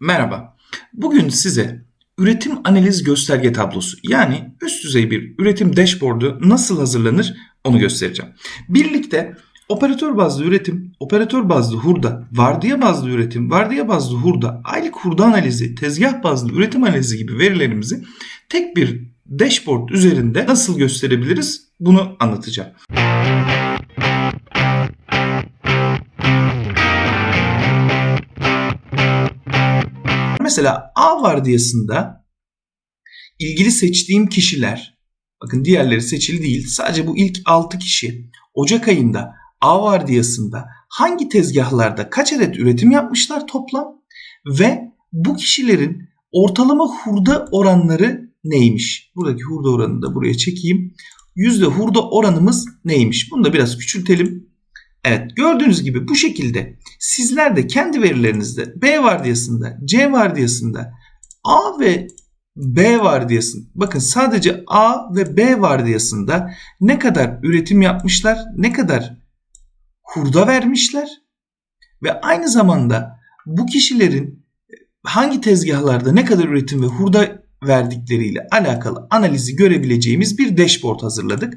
Merhaba. Bugün size üretim analiz gösterge tablosu yani üst düzey bir üretim dashboard'u nasıl hazırlanır onu göstereceğim. Birlikte operatör bazlı üretim, operatör bazlı hurda, vardiya bazlı üretim, vardiya bazlı hurda, aylık hurda analizi, tezgah bazlı üretim analizi gibi verilerimizi tek bir dashboard üzerinde nasıl gösterebiliriz bunu anlatacağım. Mesela A vardiyasında ilgili seçtiğim kişiler, bakın diğerleri seçili değil, sadece bu ilk 6 kişi Ocak ayında A vardiyasında hangi tezgahlarda kaç adet üretim yapmışlar toplam ve bu kişilerin ortalama hurda oranları neymiş? Buradaki hurda oranını da buraya çekeyim. Yüzde hurda oranımız neymiş? Bunu da biraz küçültelim. Evet gördüğünüz gibi bu şekilde sizler de kendi verilerinizde B vardiyasında, C vardiyasında, A ve B vardiyasında bakın sadece A ve B vardiyasında ne kadar üretim yapmışlar, ne kadar hurda vermişler ve aynı zamanda bu kişilerin hangi tezgahlarda ne kadar üretim ve hurda verdikleriyle alakalı analizi görebileceğimiz bir dashboard hazırladık.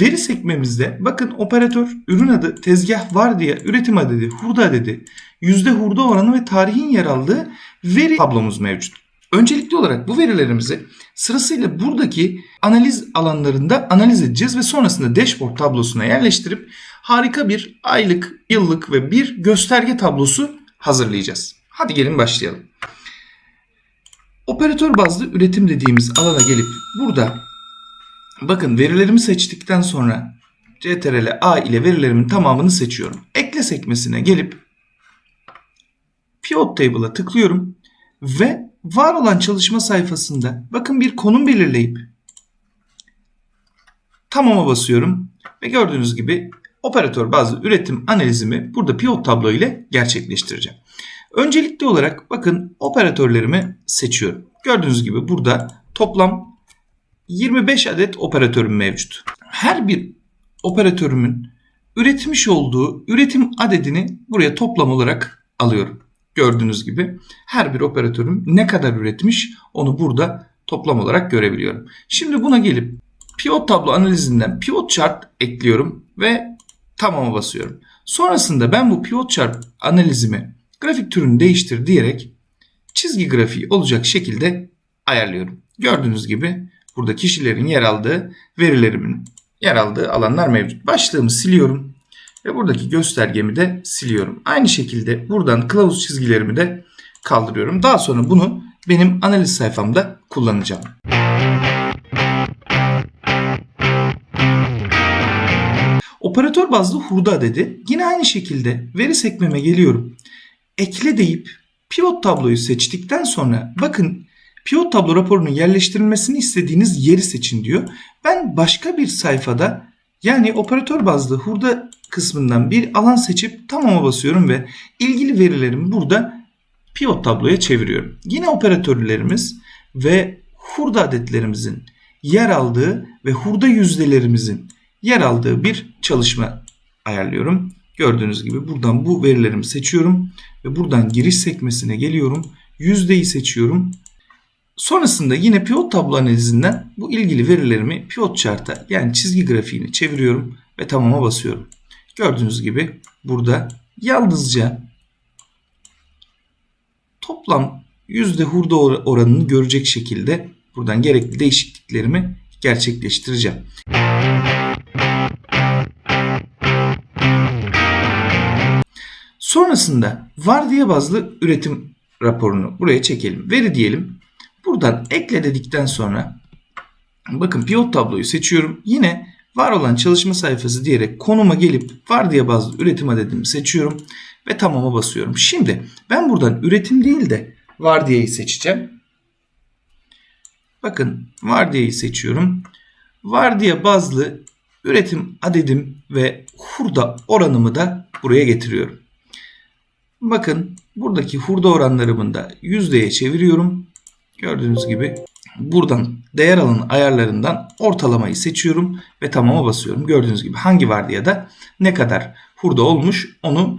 Veri sekmemizde bakın operatör, ürün adı, tezgah var diye üretim adedi, hurda adedi, yüzde hurda oranı ve tarihin yer aldığı veri tablomuz mevcut. Öncelikli olarak bu verilerimizi sırasıyla buradaki analiz alanlarında analiz edeceğiz ve sonrasında dashboard tablosuna yerleştirip harika bir aylık, yıllık ve bir gösterge tablosu hazırlayacağız. Hadi gelin başlayalım. Operatör bazlı üretim dediğimiz alana gelip burada bakın verilerimi seçtikten sonra CTRL A ile verilerimin tamamını seçiyorum. Ekle sekmesine gelip Pivot Table'a tıklıyorum ve var olan çalışma sayfasında bakın bir konum belirleyip tamama basıyorum ve gördüğünüz gibi operatör bazlı üretim analizimi burada pivot tablo ile gerçekleştireceğim. Öncelikli olarak bakın operatörlerimi seçiyorum. Gördüğünüz gibi burada toplam 25 adet operatörüm mevcut. Her bir operatörümün üretmiş olduğu üretim adedini buraya toplam olarak alıyorum. Gördüğünüz gibi her bir operatörüm ne kadar üretmiş onu burada toplam olarak görebiliyorum. Şimdi buna gelip pivot tablo analizinden pivot chart ekliyorum ve tamama basıyorum. Sonrasında ben bu pivot chart analizimi grafik türünü değiştir diyerek çizgi grafiği olacak şekilde ayarlıyorum. Gördüğünüz gibi burada kişilerin yer aldığı verilerimin yer aldığı alanlar mevcut. Başlığımı siliyorum ve buradaki göstergemi de siliyorum. Aynı şekilde buradan kılavuz çizgilerimi de kaldırıyorum. Daha sonra bunu benim analiz sayfamda kullanacağım. Operatör bazlı hurda dedi. Yine aynı şekilde veri sekmeme geliyorum. Ekle deyip pivot tabloyu seçtikten sonra bakın pivot tablo raporunun yerleştirilmesini istediğiniz yeri seçin diyor. Ben başka bir sayfada yani operatör bazlı hurda kısmından bir alan seçip tamama basıyorum ve ilgili verilerimi burada pivot tabloya çeviriyorum. Yine operatörlerimiz ve hurda adetlerimizin yer aldığı ve hurda yüzdelerimizin yer aldığı bir çalışma ayarlıyorum. Gördüğünüz gibi buradan bu verilerimi seçiyorum ve buradan giriş sekmesine geliyorum. Yüzdeyi seçiyorum. Sonrasında yine pivot tablo analizinden bu ilgili verilerimi pivot chart'a yani çizgi grafiğini çeviriyorum ve tamama basıyorum. Gördüğünüz gibi burada yalnızca toplam yüzde hurda oranını görecek şekilde buradan gerekli değişikliklerimi gerçekleştireceğim. Sonrasında vardiya bazlı üretim raporunu buraya çekelim. Veri diyelim. Buradan ekle dedikten sonra bakın pivot tabloyu seçiyorum. Yine var olan çalışma sayfası diyerek konuma gelip vardiya bazlı üretim adedimi seçiyorum ve tamama basıyorum. Şimdi ben buradan üretim değil de vardiyayı seçeceğim. Bakın vardiyayı seçiyorum. Vardiya bazlı üretim adedim ve hurda oranımı da buraya getiriyorum. Bakın buradaki hurda oranlarımı da yüzdeye çeviriyorum. Gördüğünüz gibi buradan değer alanı ayarlarından ortalamayı seçiyorum ve tamama basıyorum. Gördüğünüz gibi hangi vardiyada ne kadar hurda olmuş. Onu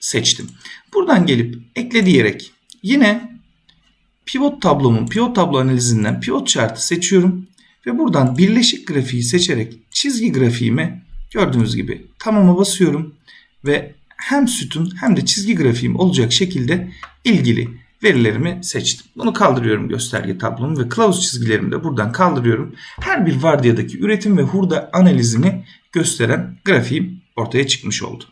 seçtim. Buradan gelip ekle diyerek yine pivot tablomun pivot tablo analizinden pivot chart'ı seçiyorum. Ve buradan birleşik grafiği seçerek çizgi grafiğime gördüğünüz gibi tamama basıyorum. Ve hem sütun hem de çizgi grafiğim olacak şekilde ilgili verilerimi seçtim. Bunu kaldırıyorum gösterge tablomu ve kılavuz çizgilerimi de buradan kaldırıyorum. Her bir vardiyadaki üretim ve hurda analizini gösteren grafiğim ortaya çıkmış oldu.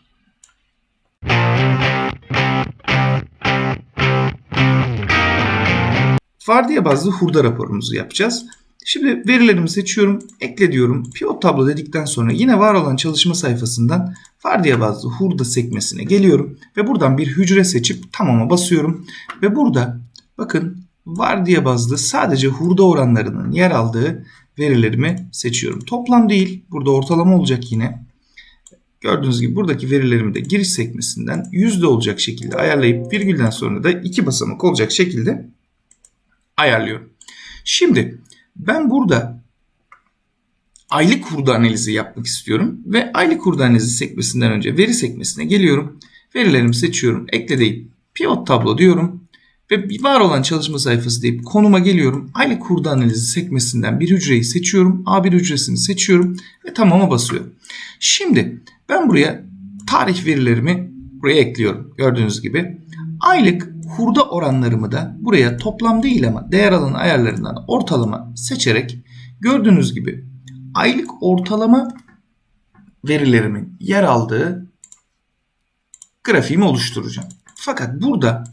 Vardiya bazlı hurda raporumuzu yapacağız. Şimdi verilerimi seçiyorum, ekle diyorum. Pivot tablo dedikten sonra yine var olan çalışma sayfasından vardiya bazlı hurda sekmesine geliyorum ve buradan bir hücre seçip tamama basıyorum ve burada bakın vardiya bazlı sadece hurda oranlarının yer aldığı verilerimi seçiyorum. Toplam değil, burada ortalama olacak yine. Gördüğünüz gibi buradaki verilerimi de giriş sekmesinden yüzde olacak şekilde ayarlayıp virgülden sonra da iki basamak olacak şekilde ayarlıyorum. Şimdi ben burada aylık hurda analizi yapmak istiyorum ve aylık hurda analizi sekmesinden önce veri sekmesine geliyorum. Verilerimi seçiyorum. Ekle deyip pivot tablo diyorum ve var olan çalışma sayfası deyip konuma geliyorum. Aylık hurda analizi sekmesinden bir hücreyi seçiyorum. A1 hücresini seçiyorum ve tamama basıyorum. Şimdi ben buraya tarih verilerimi buraya ekliyorum. Gördüğünüz gibi. Aylık hurda oranlarımı da buraya toplam değil ama değer alanı ayarlarından ortalama seçerek gördüğünüz gibi aylık ortalama verilerimin yer aldığı grafiğimi oluşturacağım. Fakat burada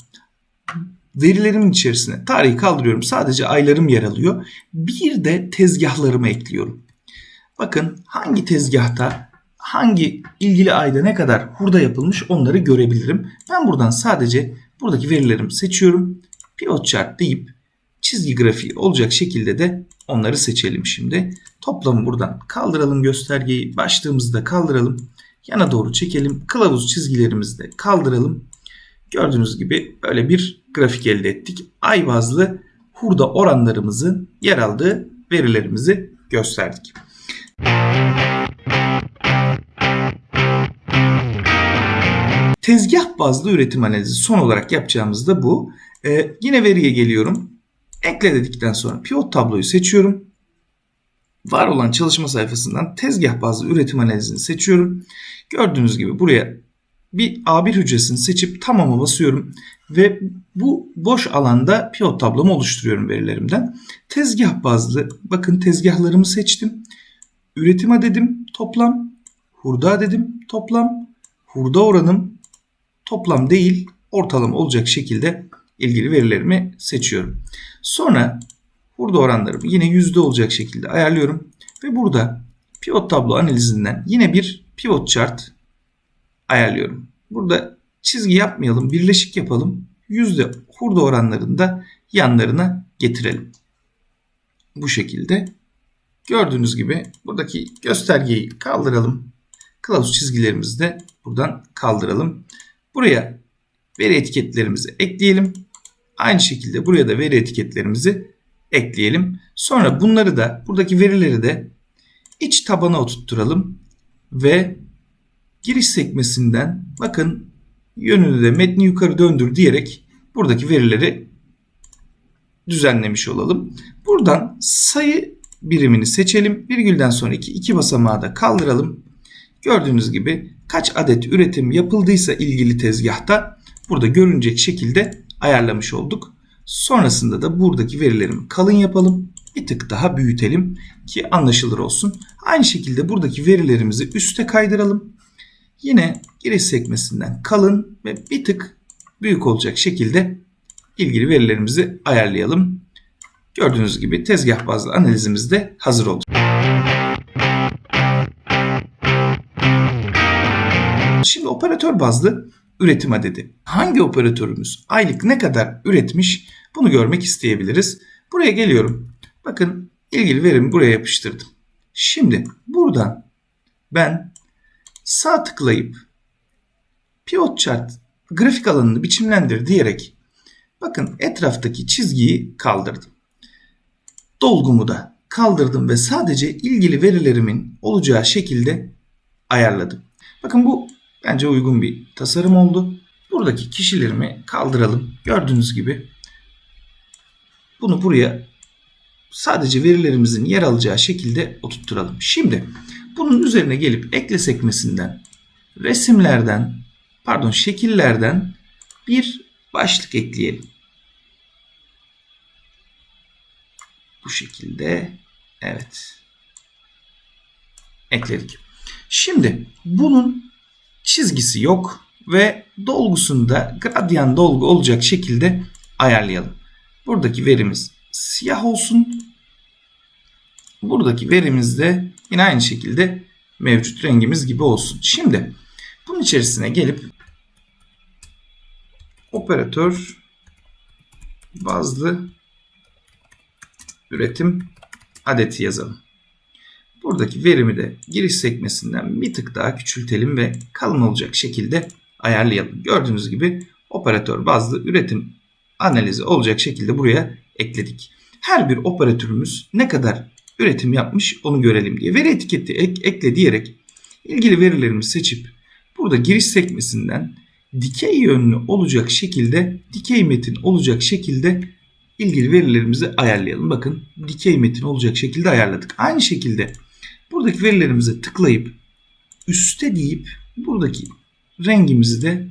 verilerimin içerisine tarihi kaldırıyorum. Sadece aylarım yer alıyor. Bir de tezgahlarımı ekliyorum. Bakın hangi tezgahta hangi ilgili ayda ne kadar hurda yapılmış onları görebilirim. Ben buradan sadece buradaki verilerimi seçiyorum. Pivot chart deyip çizgi grafiği olacak şekilde de onları seçelim şimdi. Toplamı buradan kaldıralım göstergeyi. Başlığımızı da kaldıralım. Yana doğru çekelim. Kılavuz çizgilerimizi de kaldıralım. Gördüğünüz gibi böyle bir grafik elde ettik. Ay bazlı hurda oranlarımızın yer aldığı verilerimizi gösterdik. Tezgah bazlı üretim analizi son olarak yapacağımız da bu. Ee, yine veriye geliyorum. Ekle dedikten sonra pivot tabloyu seçiyorum. Var olan çalışma sayfasından tezgah bazlı üretim analizini seçiyorum. Gördüğünüz gibi buraya bir A1 hücresini seçip tamama basıyorum ve bu boş alanda pivot tablomu oluşturuyorum verilerimden. Tezgah bazlı bakın tezgahlarımı seçtim. Üretim dedim toplam, hurda dedim toplam, hurda oranım toplam değil ortalama olacak şekilde ilgili verilerimi seçiyorum. Sonra hurda oranlarımı yine yüzde olacak şekilde ayarlıyorum ve burada pivot tablo analizinden yine bir pivot chart ayarlıyorum. Burada çizgi yapmayalım, birleşik yapalım. Yüzde hurda oranlarını da yanlarına getirelim. Bu şekilde gördüğünüz gibi buradaki göstergeyi kaldıralım. Kılavuz çizgilerimizi de buradan kaldıralım. Buraya veri etiketlerimizi ekleyelim. Aynı şekilde buraya da veri etiketlerimizi ekleyelim. Sonra bunları da buradaki verileri de iç tabana oturtturalım ve giriş sekmesinden bakın yönünü de metni yukarı döndür diyerek buradaki verileri düzenlemiş olalım. Buradan sayı birimini seçelim. Virgülden sonraki iki basamağı da kaldıralım. Gördüğünüz gibi kaç adet üretim yapıldıysa ilgili tezgahta burada görünecek şekilde ayarlamış olduk. Sonrasında da buradaki verilerimi kalın yapalım. Bir tık daha büyütelim ki anlaşılır olsun. Aynı şekilde buradaki verilerimizi üste kaydıralım. Yine giriş sekmesinden kalın ve bir tık büyük olacak şekilde ilgili verilerimizi ayarlayalım. Gördüğünüz gibi tezgah bazlı analizimiz de hazır oldu. Şimdi operatör bazlı üretim adedi. Hangi operatörümüz aylık ne kadar üretmiş bunu görmek isteyebiliriz. Buraya geliyorum. Bakın ilgili verimi buraya yapıştırdım. Şimdi buradan ben sağ tıklayıp pivot chart grafik alanını biçimlendir diyerek bakın etraftaki çizgiyi kaldırdım. Dolgumu da kaldırdım ve sadece ilgili verilerimin olacağı şekilde ayarladım. Bakın bu Bence uygun bir tasarım oldu. Buradaki kişilerimi kaldıralım. Gördüğünüz gibi bunu buraya sadece verilerimizin yer alacağı şekilde oturtturalım. Şimdi bunun üzerine gelip ekle sekmesinden resimlerden pardon şekillerden bir başlık ekleyelim. Bu şekilde evet ekledik. Şimdi bunun çizgisi yok ve dolgusunda gradyan dolgu olacak şekilde ayarlayalım. Buradaki verimiz siyah olsun. Buradaki verimiz de yine aynı şekilde mevcut rengimiz gibi olsun. Şimdi bunun içerisine gelip operatör bazlı üretim adeti yazalım. Buradaki verimi de giriş sekmesinden bir tık daha küçültelim ve kalın olacak şekilde ayarlayalım. Gördüğünüz gibi operatör bazlı üretim analizi olacak şekilde buraya ekledik. Her bir operatörümüz ne kadar üretim yapmış onu görelim diye. Veri etiketi ek, ekle diyerek ilgili verilerimizi seçip burada giriş sekmesinden dikey yönlü olacak şekilde dikey metin olacak şekilde ilgili verilerimizi ayarlayalım. Bakın dikey metin olacak şekilde ayarladık. Aynı şekilde buradaki verilerimize tıklayıp üste deyip buradaki rengimizi de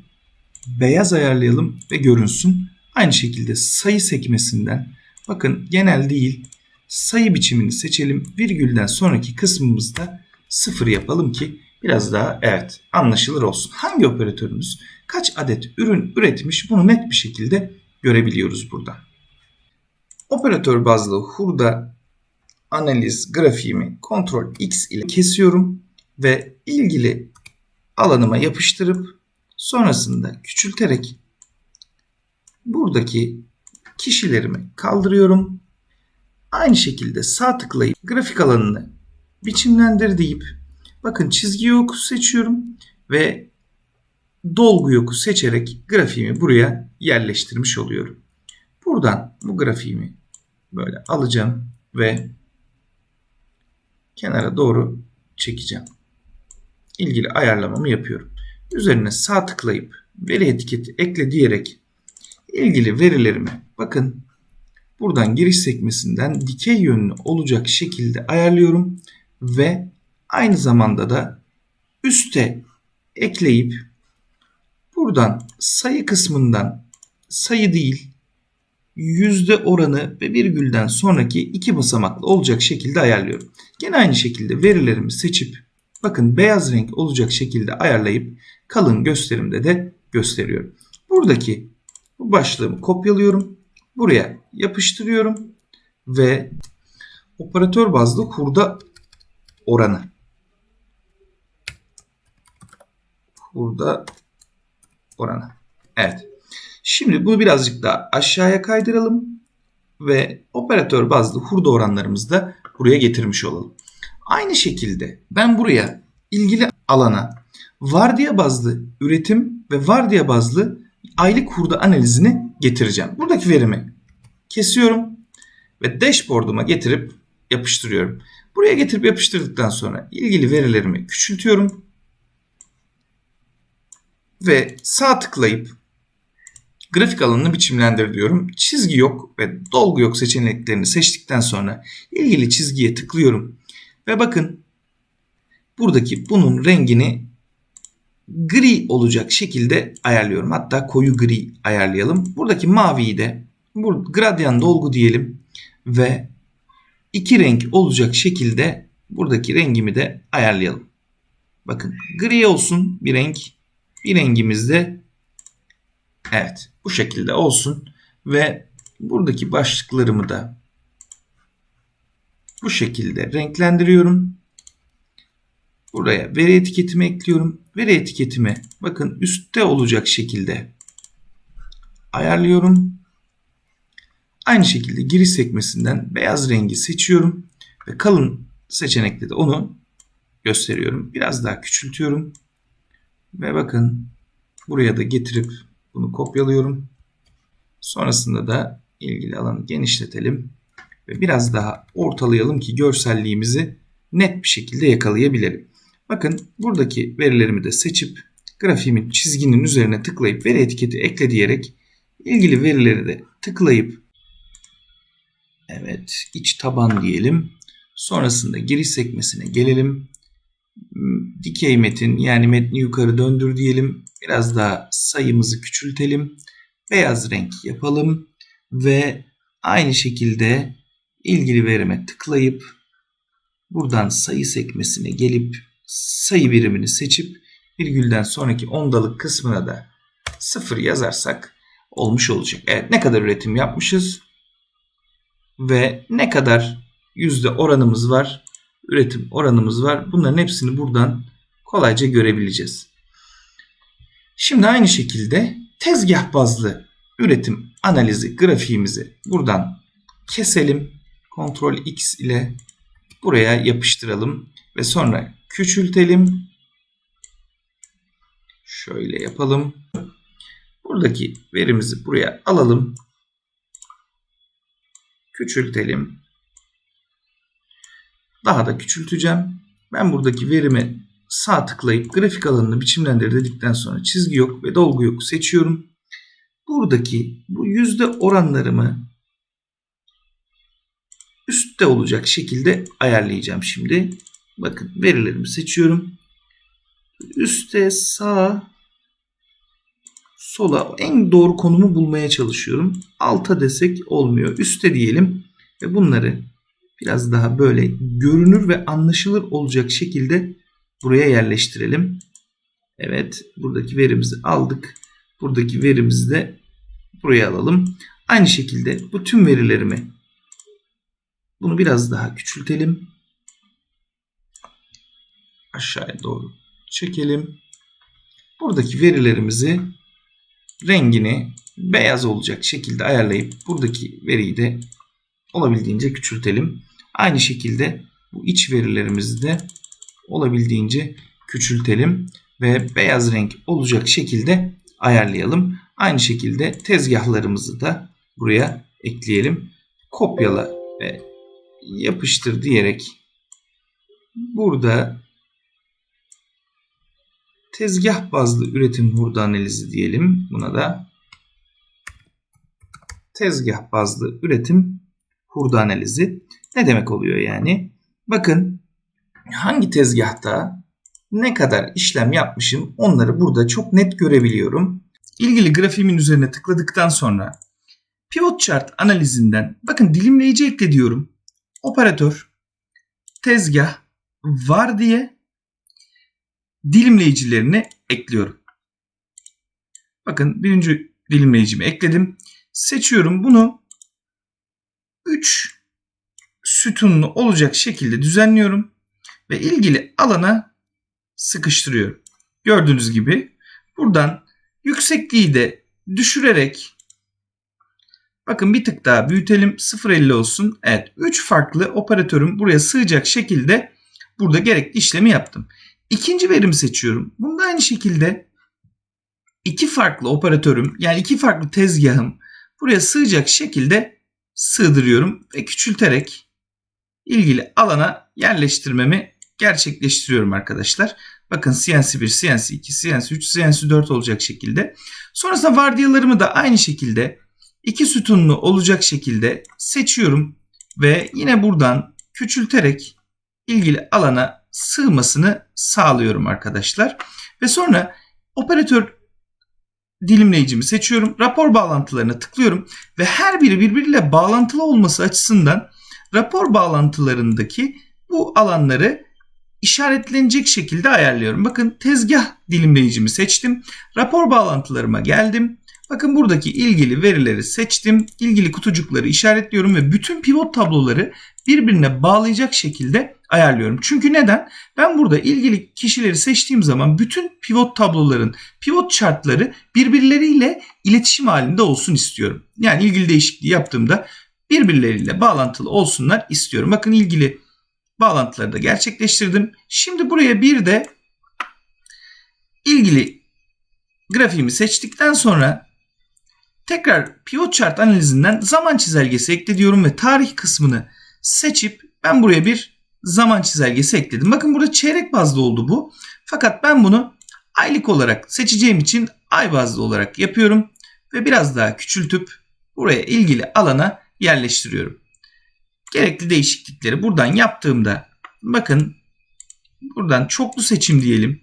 beyaz ayarlayalım ve görünsün. Aynı şekilde sayı sekmesinden bakın genel değil sayı biçimini seçelim. Virgülden sonraki kısmımızda sıfır yapalım ki biraz daha evet anlaşılır olsun. Hangi operatörümüz kaç adet ürün üretmiş bunu net bir şekilde görebiliyoruz burada. Operatör bazlı hurda analiz grafiğimi Ctrl X ile kesiyorum ve ilgili alanıma yapıştırıp sonrasında küçülterek buradaki kişilerimi kaldırıyorum. Aynı şekilde sağ tıklayıp grafik alanını biçimlendir deyip bakın çizgi yoku seçiyorum ve dolgu yoku seçerek grafiğimi buraya yerleştirmiş oluyorum. Buradan bu grafiğimi böyle alacağım ve kenara doğru çekeceğim. İlgili ayarlamamı yapıyorum. Üzerine sağ tıklayıp veri etiketi ekle diyerek ilgili verilerimi bakın buradan giriş sekmesinden dikey yönlü olacak şekilde ayarlıyorum ve aynı zamanda da üste ekleyip buradan sayı kısmından sayı değil yüzde oranı ve virgülden sonraki iki basamaklı olacak şekilde ayarlıyorum. Gene aynı şekilde verilerimi seçip bakın beyaz renk olacak şekilde ayarlayıp kalın gösterimde de gösteriyorum. Buradaki bu başlığımı kopyalıyorum. Buraya yapıştırıyorum ve operatör bazlı hurda oranı. Hurda oranı. Evet. Şimdi bunu birazcık daha aşağıya kaydıralım ve operatör bazlı hurda oranlarımızı da buraya getirmiş olalım. Aynı şekilde ben buraya ilgili alana vardiya bazlı üretim ve vardiya bazlı aylık hurda analizini getireceğim. Buradaki verimi kesiyorum ve dashboard'uma getirip yapıştırıyorum. Buraya getirip yapıştırdıktan sonra ilgili verilerimi küçültüyorum. Ve sağ tıklayıp grafik alanını biçimlendir diyorum. Çizgi yok ve dolgu yok seçeneklerini seçtikten sonra ilgili çizgiye tıklıyorum. Ve bakın buradaki bunun rengini gri olacak şekilde ayarlıyorum. Hatta koyu gri ayarlayalım. Buradaki maviyi de bu gradyan dolgu diyelim ve iki renk olacak şekilde buradaki rengimi de ayarlayalım. Bakın gri olsun bir renk. Bir rengimiz de evet bu şekilde olsun ve buradaki başlıklarımı da bu şekilde renklendiriyorum. Buraya veri etiketimi ekliyorum. Veri etiketimi bakın üstte olacak şekilde ayarlıyorum. Aynı şekilde giriş sekmesinden beyaz rengi seçiyorum ve kalın seçenekte de onu gösteriyorum. Biraz daha küçültüyorum. Ve bakın buraya da getirip bunu kopyalıyorum. Sonrasında da ilgili alanı genişletelim ve biraz daha ortalayalım ki görselliğimizi net bir şekilde yakalayabilelim. Bakın buradaki verilerimi de seçip grafiğimin çizginin üzerine tıklayıp veri etiketi ekle diyerek ilgili verileri de tıklayıp evet iç taban diyelim. Sonrasında giriş sekmesine gelelim. Dikey metin yani metni yukarı döndür diyelim. Biraz daha sayımızı küçültelim. Beyaz renk yapalım ve aynı şekilde ilgili verime tıklayıp buradan sayı sekmesine gelip sayı birimini seçip virgülden sonraki ondalık kısmına da 0 yazarsak olmuş olacak. Evet ne kadar üretim yapmışız ve ne kadar yüzde oranımız var, üretim oranımız var. Bunların hepsini buradan kolayca görebileceğiz. Şimdi aynı şekilde tezgah bazlı üretim analizi grafiğimizi buradan keselim. Ctrl X ile buraya yapıştıralım ve sonra küçültelim. Şöyle yapalım. Buradaki verimizi buraya alalım. Küçültelim. Daha da küçülteceğim. Ben buradaki verimi sağ tıklayıp grafik alanını biçimlendir dedikten sonra çizgi yok ve dolgu yok seçiyorum. Buradaki bu yüzde oranlarımı üstte olacak şekilde ayarlayacağım şimdi. Bakın verilerimi seçiyorum. Üste, sağ, sola en doğru konumu bulmaya çalışıyorum. Alta desek olmuyor. Üste diyelim ve bunları biraz daha böyle görünür ve anlaşılır olacak şekilde buraya yerleştirelim. Evet buradaki verimizi aldık. Buradaki verimizi de buraya alalım. Aynı şekilde bu tüm verilerimi bunu biraz daha küçültelim. Aşağıya doğru çekelim. Buradaki verilerimizi rengini beyaz olacak şekilde ayarlayıp buradaki veriyi de olabildiğince küçültelim. Aynı şekilde bu iç verilerimizi de olabildiğince küçültelim ve beyaz renk olacak şekilde ayarlayalım. Aynı şekilde tezgahlarımızı da buraya ekleyelim. Kopyala ve yapıştır diyerek burada tezgah bazlı üretim hurda analizi diyelim. Buna da tezgah bazlı üretim hurda analizi. Ne demek oluyor yani? Bakın hangi tezgahta ne kadar işlem yapmışım onları burada çok net görebiliyorum. İlgili grafiğimin üzerine tıkladıktan sonra pivot chart analizinden bakın dilimleyici ekle diyorum. Operatör tezgah var diye dilimleyicilerini ekliyorum. Bakın birinci dilimleyicimi ekledim. Seçiyorum bunu 3 sütunlu olacak şekilde düzenliyorum ve ilgili alana sıkıştırıyorum. Gördüğünüz gibi buradan yüksekliği de düşürerek bakın bir tık daha büyütelim 0.50 olsun. Evet 3 farklı operatörüm buraya sığacak şekilde burada gerekli işlemi yaptım. İkinci verimi seçiyorum. Bunda aynı şekilde iki farklı operatörüm yani iki farklı tezgahım buraya sığacak şekilde sığdırıyorum ve küçülterek ilgili alana yerleştirmemi gerçekleştiriyorum arkadaşlar. Bakın CNC 1, CNC 2, CNC 3, CNC 4 olacak şekilde. Sonrasında vardiyalarımı da aynı şekilde iki sütunlu olacak şekilde seçiyorum ve yine buradan küçülterek ilgili alana sığmasını sağlıyorum arkadaşlar. Ve sonra operatör dilimleyicimi seçiyorum. Rapor bağlantılarına tıklıyorum ve her biri birbiriyle bağlantılı olması açısından rapor bağlantılarındaki bu alanları işaretlenecek şekilde ayarlıyorum. Bakın tezgah dilimleyicimi seçtim. Rapor bağlantılarıma geldim. Bakın buradaki ilgili verileri seçtim. İlgili kutucukları işaretliyorum ve bütün pivot tabloları birbirine bağlayacak şekilde ayarlıyorum. Çünkü neden? Ben burada ilgili kişileri seçtiğim zaman bütün pivot tabloların pivot chartları birbirleriyle iletişim halinde olsun istiyorum. Yani ilgili değişikliği yaptığımda birbirleriyle bağlantılı olsunlar istiyorum. Bakın ilgili bağlantıları da gerçekleştirdim. Şimdi buraya bir de ilgili grafiğimi seçtikten sonra tekrar pivot chart analizinden zaman çizelgesi ekle ve tarih kısmını seçip ben buraya bir zaman çizelgesi ekledim. Bakın burada çeyrek bazlı oldu bu. Fakat ben bunu aylık olarak seçeceğim için ay bazlı olarak yapıyorum ve biraz daha küçültüp buraya ilgili alana yerleştiriyorum. Gerekli değişiklikleri buradan yaptığımda bakın buradan çoklu seçim diyelim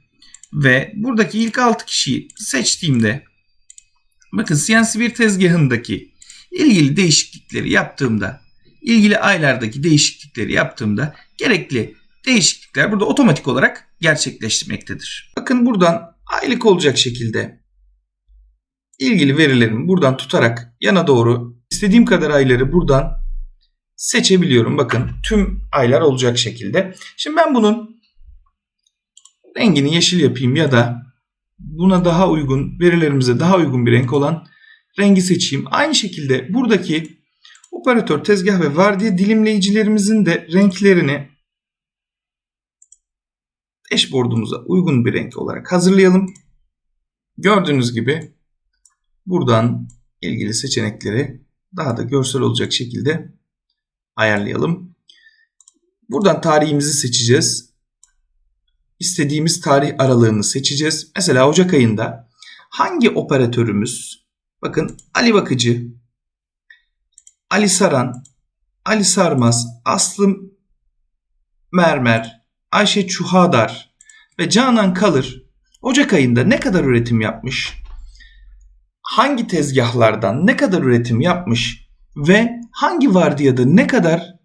ve buradaki ilk 6 kişiyi seçtiğimde bakın CNC bir tezgahındaki ilgili değişiklikleri yaptığımda ilgili aylardaki değişiklikleri yaptığımda gerekli değişiklikler burada otomatik olarak gerçekleşmektedir. Bakın buradan aylık olacak şekilde ilgili verilerimi buradan tutarak yana doğru istediğim kadar ayları buradan seçebiliyorum. Bakın tüm aylar olacak şekilde. Şimdi ben bunun rengini yeşil yapayım ya da buna daha uygun verilerimize daha uygun bir renk olan rengi seçeyim. Aynı şekilde buradaki operatör tezgah ve vardiya dilimleyicilerimizin de renklerini dashboard'umuza uygun bir renk olarak hazırlayalım. Gördüğünüz gibi buradan ilgili seçenekleri daha da görsel olacak şekilde ayarlayalım. Buradan tarihimizi seçeceğiz. İstediğimiz tarih aralığını seçeceğiz. Mesela Ocak ayında hangi operatörümüz bakın Ali Bakıcı, Ali Saran, Ali Sarmaz, Aslı Mermer, Ayşe Çuhadar ve Canan Kalır Ocak ayında ne kadar üretim yapmış? Hangi tezgahlardan ne kadar üretim yapmış ve hangi vardiyada ne kadar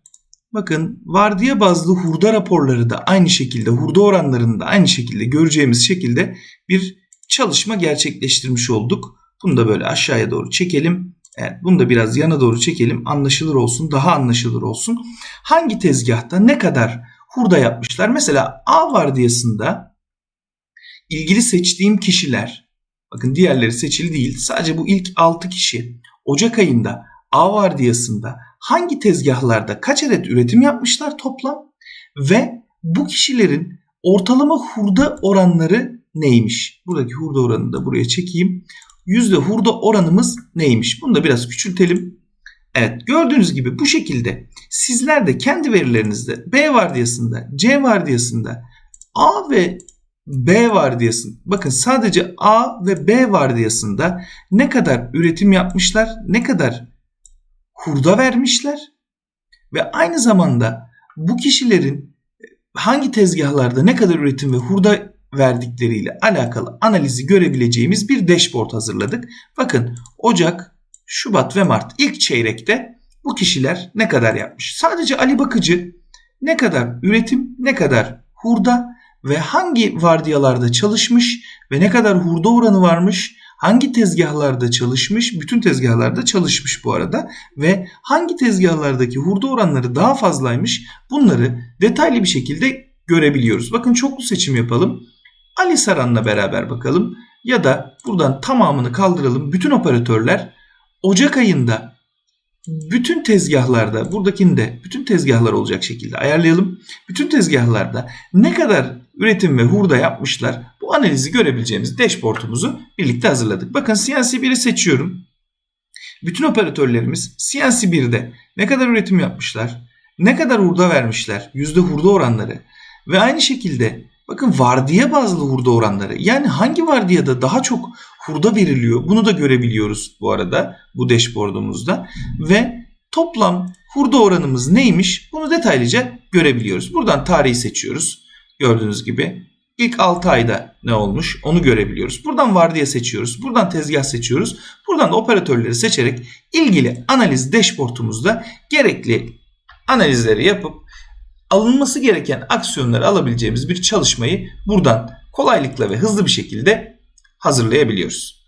bakın vardiya bazlı hurda raporları da aynı şekilde hurda oranlarını da aynı şekilde göreceğimiz şekilde bir çalışma gerçekleştirmiş olduk. Bunu da böyle aşağıya doğru çekelim. Evet, bunu da biraz yana doğru çekelim. Anlaşılır olsun, daha anlaşılır olsun. Hangi tezgahta ne kadar hurda yapmışlar? Mesela A vardiyasında ilgili seçtiğim kişiler, bakın diğerleri seçili değil. Sadece bu ilk 6 kişi Ocak ayında A vardiyasında hangi tezgahlarda kaç adet üretim yapmışlar toplam ve bu kişilerin ortalama hurda oranları neymiş? Buradaki hurda oranını da buraya çekeyim. Yüzde hurda oranımız neymiş? Bunu da biraz küçültelim. Evet gördüğünüz gibi bu şekilde sizler de kendi verilerinizde B vardiyasında, C vardiyasında, A ve B vardiyasında bakın sadece A ve B vardiyasında ne kadar üretim yapmışlar, ne kadar hurda vermişler ve aynı zamanda bu kişilerin hangi tezgahlarda ne kadar üretim ve hurda verdikleriyle alakalı analizi görebileceğimiz bir dashboard hazırladık. Bakın Ocak, Şubat ve Mart ilk çeyrekte bu kişiler ne kadar yapmış? Sadece Ali Bakıcı ne kadar üretim, ne kadar hurda ve hangi vardiyalarda çalışmış ve ne kadar hurda oranı varmış, hangi tezgahlarda çalışmış, bütün tezgahlarda çalışmış bu arada ve hangi tezgahlardaki hurda oranları daha fazlaymış bunları detaylı bir şekilde görebiliyoruz. Bakın çoklu seçim yapalım. Ali Saran'la beraber bakalım ya da buradan tamamını kaldıralım. Bütün operatörler Ocak ayında bütün tezgahlarda buradakinde bütün tezgahlar olacak şekilde ayarlayalım. Bütün tezgahlarda ne kadar üretim ve hurda yapmışlar bu analizi görebileceğimiz dashboard'umuzu birlikte hazırladık. Bakın CNC 1'i seçiyorum. Bütün operatörlerimiz CNC 1'de ne kadar üretim yapmışlar, ne kadar hurda vermişler, yüzde hurda oranları ve aynı şekilde bakın vardiya bazlı hurda oranları yani hangi vardiyada daha çok hurda veriliyor bunu da görebiliyoruz bu arada bu dashboard'umuzda ve toplam hurda oranımız neymiş bunu detaylıca görebiliyoruz. Buradan tarihi seçiyoruz. Gördüğünüz gibi ilk 6 ayda ne olmuş onu görebiliyoruz. Buradan vardiya seçiyoruz. Buradan tezgah seçiyoruz. Buradan da operatörleri seçerek ilgili analiz dashboard'umuzda gerekli analizleri yapıp alınması gereken aksiyonları alabileceğimiz bir çalışmayı buradan kolaylıkla ve hızlı bir şekilde hazırlayabiliyoruz.